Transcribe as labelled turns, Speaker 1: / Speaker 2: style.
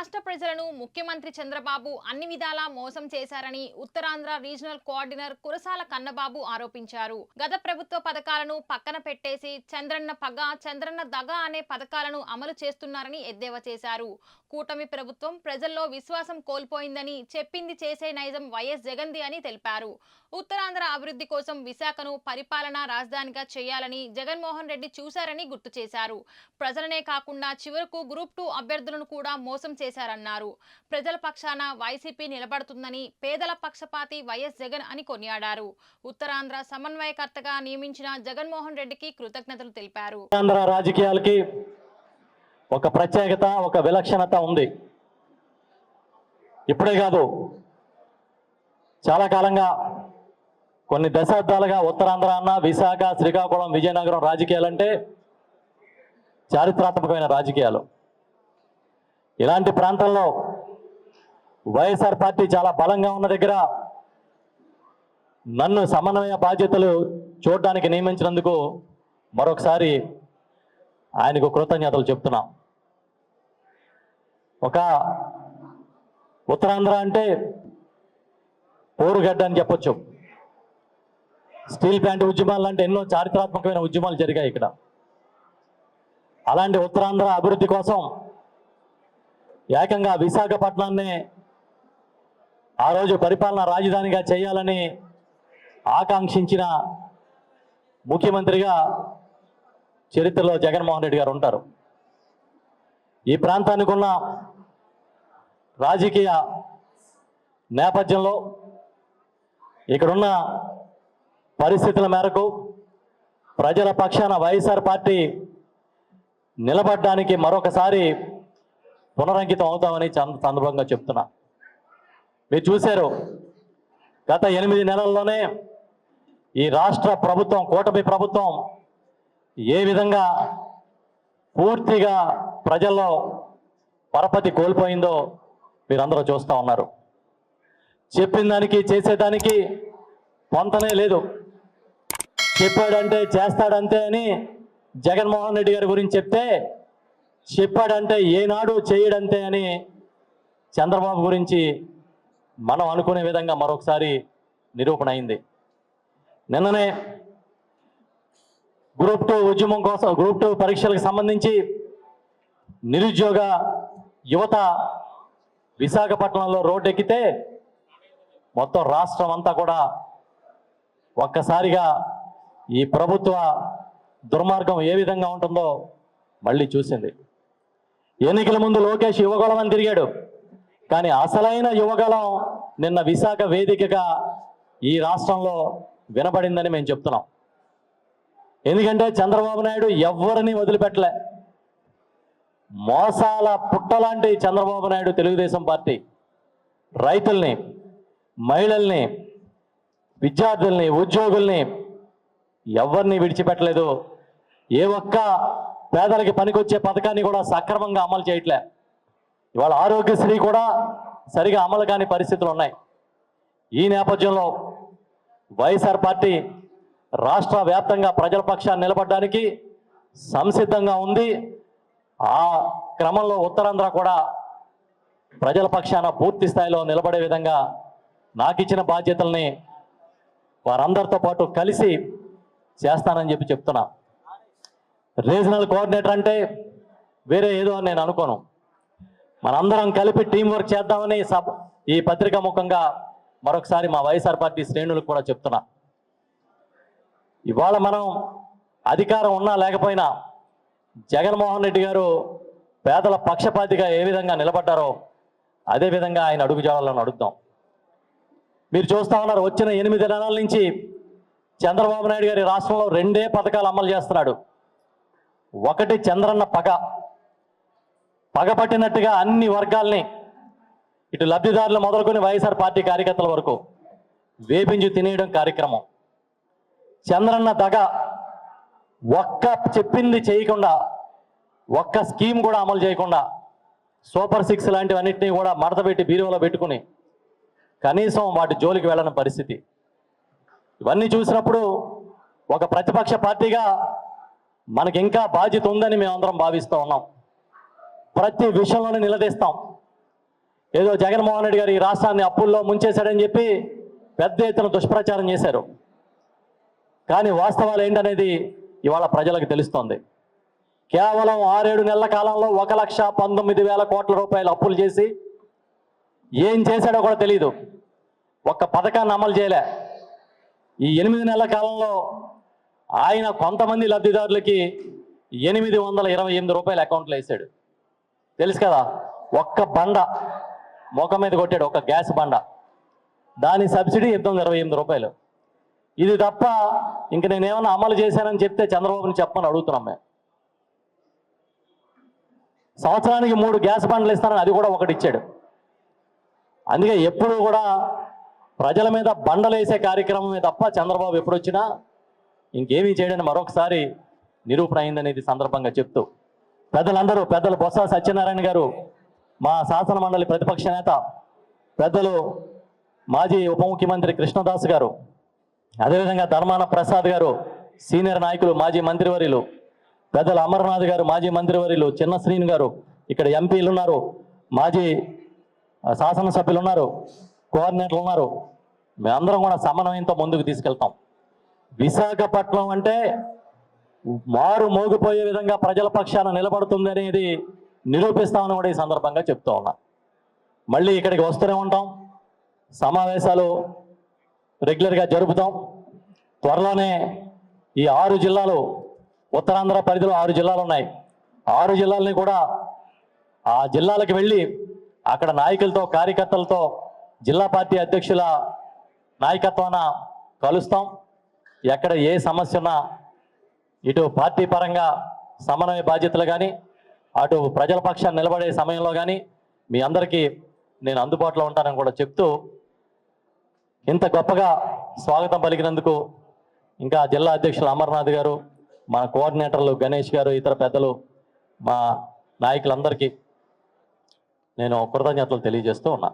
Speaker 1: రాష్ట్ర ప్రజలను ముఖ్యమంత్రి చంద్రబాబు అన్ని విధాలా మోసం చేశారని ఉత్తరాంధ్ర రీజనల్ కోఆర్డినర్ కురసాల కన్నబాబు ఆరోపించారు. గత ప్రభుత్వ పథకాలను పక్కన పెట్టేసి చంద్రన్న పగ చంద్రన్న దగ అనే పథకాలను అమలు చేస్తున్నారని ఎద్దేవా చేశారు. కూటమి ప్రభుత్వం ప్రజల్లో విశ్వాసం కోల్పోయిందని చెప్పింది చేసే నైజం వైఎస్ జగన్ది అని తెలిపారు. ఉత్తరాంధ్ర అభివృద్ధి కోసం విశాఖను పరిపాలనా రాజధానిగా చేయాలని జగన్మోహన్ రెడ్డి చూశారని గుర్తు చేశారు. ప్రజలనే కాకుండా చివరకు గ్రూప్ టూ అభ్యర్థులను కూడా మోసం చేశారు. చేశారన్నారు. ప్రజల పక్షాన వైసీపీ నిలబడుతుందని పేదల పక్షపాతి వైఎస్ జగన్ అని కొనియాడారు. ఉత్తరాంధ్ర సమన్వయకర్తగా నియమించిన జగన్మోహన్ రెడ్డికి కృతజ్ఞతలు తెలిపారు.
Speaker 2: ఆంధ్ర రాజకీయాలకి ఒక ప్రత్యేకత ఒక విలక్షణత ఉంది. ఇప్పుడే కాదు చాలా కాలంగా కొన్ని దశాబ్దాలుగా ఉత్తరాంధ్ర అన్న విశాఖ శ్రీకాకుళం విజయనగరం రాజకీయాలంటే చారిత్రాత్మకమైన రాజకీయాలు. ఇలాంటి ప్రాంతంలో వైఎస్ఆర్ పార్టీ చాలా బలంగా ఉన్న దగ్గర నన్ను సమన్వయ బాధ్యతలు చూడడానికి నియమించినందుకు మరొకసారి ఆయనకు కృతజ్ఞతలు చెప్తున్నాం. ఒక ఉత్తరాంధ్ర అంటే పోరుగడ్డ అని చెప్పొచ్చు. స్టీల్ ప్లాంట్ ఉద్యమాలు లాంటి ఎన్నో చారిత్రాత్మకమైన ఉద్యమాలు జరిగాయి ఇక్కడ. అలాంటి ఉత్తరాంధ్ర అభివృద్ధి కోసం ఏకంగా విశాఖపట్నాన్ని ఆ రోజు పరిపాలన రాజధానిగా చేయాలని ఆకాంక్షించిన ముఖ్యమంత్రిగా చరిత్రలో జగన్మోహన్ రెడ్డి గారు ఉంటారు. ఈ ప్రాంతానికి ఉన్న రాజకీయ నేపథ్యంలో ఇక్కడున్న పరిస్థితుల మేరకు ప్రజల పక్షాన వైఎస్ఆర్ పార్టీ నిలబడడానికి మరొకసారి పునరంకితం అవుతామని సందర్భంగా చెప్తున్నా. మీరు చూశారు గత ఎనిమిది నెలల్లోనే ఈ రాష్ట్ర ప్రభుత్వం కూటమి ప్రభుత్వం ఏ విధంగా పూర్తిగా ప్రజల్లో పరపతి కోల్పోయిందో మీరందరూ చూస్తూ ఉన్నారు. చెప్పిన దానికి చేసేదానికి పొంతనే లేదు. చెప్పాడంటే చేస్తాడంతే అని జగన్మోహన్ రెడ్డి గారి గురించి చెప్తే చెప్పాడంటే ఏనాడు చేయడంతే అని చంద్రబాబు గురించి మనం అనుకునే విధంగా మరొకసారి నిరూపణ అయింది. నిన్ననే గ్రూప్ టూ ఉద్యమం కోసం గ్రూప్ టూ పరీక్షలకు సంబంధించి నిరుద్యోగ యువత విశాఖపట్నంలో రోడ్డు ఎక్కితే మొత్తం రాష్ట్రం అంతా కూడా ఒక్కసారిగా ఈ ప్రభుత్వ దుర్మార్గం ఏ విధంగా ఉంటుందో మళ్ళీ చూసింది. ఎన్నికల ముందు లోకేష్ యువగలం అని తిరిగాడు. కానీ అసలైన యువగలం నిన్న విశాఖ వేదికగా ఈ రాష్ట్రంలో వినబడిందని మేము చెప్తున్నాం. ఎందుకంటే చంద్రబాబు నాయుడు ఎవరిని వదిలిపెట్టలే. మోసాల పుట్టలాంటి చంద్రబాబు నాయుడు తెలుగుదేశం పార్టీ. రైతుల్ని మహిళల్ని విద్యార్థుల్ని ఉద్యోగుల్ని ఎవరిని విడిచిపెట్టలేదు. ఏ ఒక్క పేదలకి పనికొచ్చే పథకాన్ని కూడా సక్రమంగా అమలు చేయట్లే. ఇవాళ ఆరోగ్యశ్రీ కూడా సరిగా అమలు కాని పరిస్థితులు ఉన్నాయి. ఈ నేపథ్యంలో వైఎస్ఆర్ పార్టీ రాష్ట్ర వ్యాప్తంగా ప్రజల పక్షాన్ని నిలబడడానికి సంసిద్ధంగా ఉంది. ఆ క్రమంలో ఉత్తరాంధ్ర కూడా ప్రజల పక్షాన పూర్తి స్థాయిలో నిలబడే విధంగా నాకు ఇచ్చిన బాధ్యతల్ని వారందరితో పాటు కలిసి చేస్తానని చెప్పి చెప్తున్నా. రీజనల్ కోఆర్డినేటర్ అంటే వేరే ఏదో అని నేను అనుకోను. మనందరం కలిపి టీం వర్క్ చేద్దామని సబ్ ఈ పత్రిక ముఖంగా మరొకసారి మా వైఎస్ఆర్ పార్టీ శ్రేణులకు కూడా చెప్తున్నా. ఇవాళ మనం అధికారం ఉన్నా లేకపోయినా జగన్మోహన్ రెడ్డి గారు పేదల పక్షపాతిగా ఏ విధంగా నిలబడ్డారో అదే విధంగా ఆయన అడుగుజాడలను అడుగుదాం మీరు చూస్తా ఉన్నారు వచ్చిన ఎనిమిది నెలల నుంచి చంద్రబాబు నాయుడు గారి రాష్ట్రంలో రెండే పథకాలు అమలు చేస్తున్నాడు. ఒకటి చంద్రన్న పగ. పగపట్టినట్టుగా అన్ని వర్గాల్ని ఇటు లబ్ధిదారులు మొదలుకొని వైఎస్ఆర్ పార్టీ కార్యకర్తల వరకు వేపించి తినేయడం కార్యక్రమం. చంద్రన్న దగ ఒక్క చెప్పింది చేయకుండా ఒక్క స్కీమ్ కూడా అమలు చేయకుండా సూపర్ సిక్స్ లాంటివన్నింటినీ కూడా మడతపెట్టి బీరువాలో పెట్టుకుని కనీసం వాటి జోలికి వెళ్ళని పరిస్థితి. ఇవన్నీ చూసినప్పుడు ఒక ప్రతిపక్ష పార్టీగా మనకి ఇంకా బాధ్యత ఉందని మేమందరం భావిస్తూ ఉన్నాం. ప్రతి విషయంలోనే నిలదీస్తాం. ఏదో జగన్మోహన్ రెడ్డి గారు ఈ రాష్ట్రాన్ని అప్పుల్లో ముంచేశాడని చెప్పి పెద్ద ఎత్తున దుష్ప్రచారం చేశారు. కానీ వాస్తవాలు ఏంటనేది ఇవాళ ప్రజలకు తెలుస్తోంది. కేవలం ఆరేడు నెలల కాలంలో ఒక లక్ష పంతొమ్మిది వేల కోట్ల రూపాయలు అప్పులు చేసి ఏం చేశాడో కూడా తెలియదు ఒక్క పథకాన్ని అమలు చేయలే. ఈ ఎనిమిది నెలల కాలంలో ఆయన కొంతమంది లబ్ధిదారులకి ఎనిమిది వందల ఇరవై ఎనిమిది రూపాయలు అకౌంట్లో వేసాడు. తెలుసు కదా ఒక్క బండ ముఖం మీద కొట్టాడు ఒక గ్యాస్ బండ. దాని సబ్సిడీ ఎనిమిది ఇరవై ఎనిమిది రూపాయలు. ఇది తప్ప ఇంక నేనేమన్నా అమలు చేశానని చెప్తే చంద్రబాబుని చెప్పమని అడుగుతున్నాం మేము. సంవత్సరానికి మూడు గ్యాస్ బండ్లు ఇస్తానని అది కూడా ఒకటి ఇచ్చాడు. అందుకే ఎప్పుడు కూడా ప్రజల మీద బండలేసే కార్యక్రమమే తప్ప చంద్రబాబు ఎప్పుడు వచ్చినా ఇంకేమీ చేయడని మరొకసారి నిరూపణ అయిందనేది సందర్భంగా చెప్తూ పెద్దలందరూ పెద్దలు బొత్స సత్యనారాయణ గారు మా శాసన మండలి ప్రతిపక్ష నేత పెద్దలు మాజీ ఉప ముఖ్యమంత్రి కృష్ణదాస్ గారు అదేవిధంగా ధర్మాన ప్రసాద్ గారు సీనియర్ నాయకులు మాజీ మంత్రివర్యులు పెద్దలు అమర్నాథ్ గారు మాజీ మంత్రివర్యులు చిన్న శ్రీను గారు ఇక్కడ ఎంపీలు ఉన్నారు మాజీ శాసనసభ్యులు ఉన్నారు కోఆర్డినేటర్లు ఉన్నారు మేమందరం కూడా సమన్వయంతో ముందుకు తీసుకెళ్తాం. విశాఖపట్నం అంటే మారు మోగిపోయే విధంగా ప్రజల పక్షాన నిలబడుతుంది అనేది నిరూపిస్తామని కూడా ఈ సందర్భంగా చెప్తూ ఉన్నా. మళ్ళీ ఇక్కడికి వస్తూనే ఉంటాం. సమావేశాలు రెగ్యులర్గా జరుపుతాం. త్వరలోనే ఈ ఆరు జిల్లాలు ఉత్తరాంధ్ర పరిధిలో ఆరు జిల్లాలు ఉన్నాయి. ఆరు జిల్లాలని కూడా ఆ జిల్లాలకు వెళ్ళి అక్కడ నాయకులతో కార్యకర్తలతో జిల్లా పార్టీ అధ్యక్షుల నాయకత్వాన కలుస్తాం. ఎక్కడ ఏ సమస్య ఉన్నా ఇటు పార్టీ పరంగా సమన్వయ బాధ్యతలు కానీ అటు ప్రజల పక్షాన్ని నిలబడే సమయంలో కానీ మీ అందరికీ నేను అందుబాటులో ఉంటానని కూడా చెప్తూ ఇంత గొప్పగా స్వాగతం పలికినందుకు ఇంకా జిల్లా అధ్యక్షులు అమర్నాథ్ గారు మా కోఆర్డినేటర్లు గణేష్ గారు ఇతర పెద్దలు మా నాయకులందరికీ నేను కృతజ్ఞతలు తెలియజేస్తూ ఉన్నా.